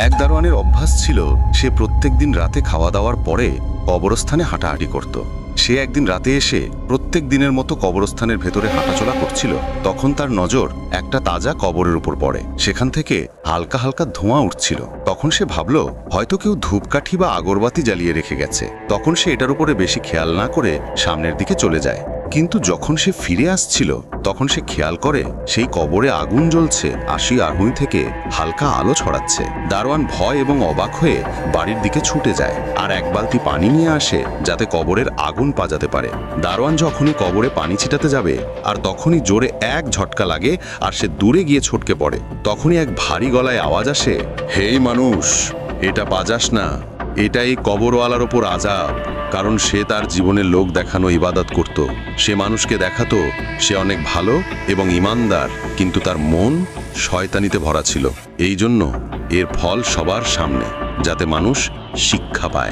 এক দারোয়ানের অভ্যাস ছিল, সে প্রত্যেক দিন রাতে খাওয়া দাওয়ার পরে কবরস্থানে হাঁটাহাঁটি করত। সে একদিন রাতে এসে প্রত্যেক দিনের মতো কবরস্থানের ভেতরে হাঁটাচলা করছিল। তখন তার নজর একটা তাজা কবরের উপর পড়ে। সেখান থেকে হালকা হালকা ধোঁয়া উঠছিল। তখন সে ভাবল, হয়তো কেউ ধূপকাঠি বা আগরবাতি জ্বালিয়ে রেখে গেছে। তখন সে এটার উপরে বেশি খেয়াল না করে সামনের দিকে চলে যায়। কিন্তু যখন সে ফিরে আসছিল, তখন সে খেয়াল করে সেই কবরে আগুন জ্বলছে, আশি আহুই থেকে হালকা আলো ছড়াচ্ছে। দারোয়ান ভয় এবং অবাক হয়ে বাড়ির দিকে ছুটে যায় আর এক বালতি পানি নিয়ে আসে যাতে কবরের আগুন পাজাতে পারে। দারোয়ান যখনই কবরে পানি ছিটাতে যাবে আর তখনই জোরে এক ঝটকা লাগে আর সে দূরে গিয়ে ছটকে পড়ে। তখনই এক ভারী গলায় আওয়াজ আসে, হেই মানুষ, এটা বাজাস না। এটা এই কবরওয়ালার ওপর আজাব কারণ সে তার জীবনের লোক দেখানো ইবাদত করত। সে মানুষকে দেখাতো, সে অনেক ভালো এবং ইমানদার, কিন্তু তার মন শয়তানিতে ভরা ছিল। এই জন্য এর ফল সবার সামনে, যাতে মানুষ শিক্ষা পায়।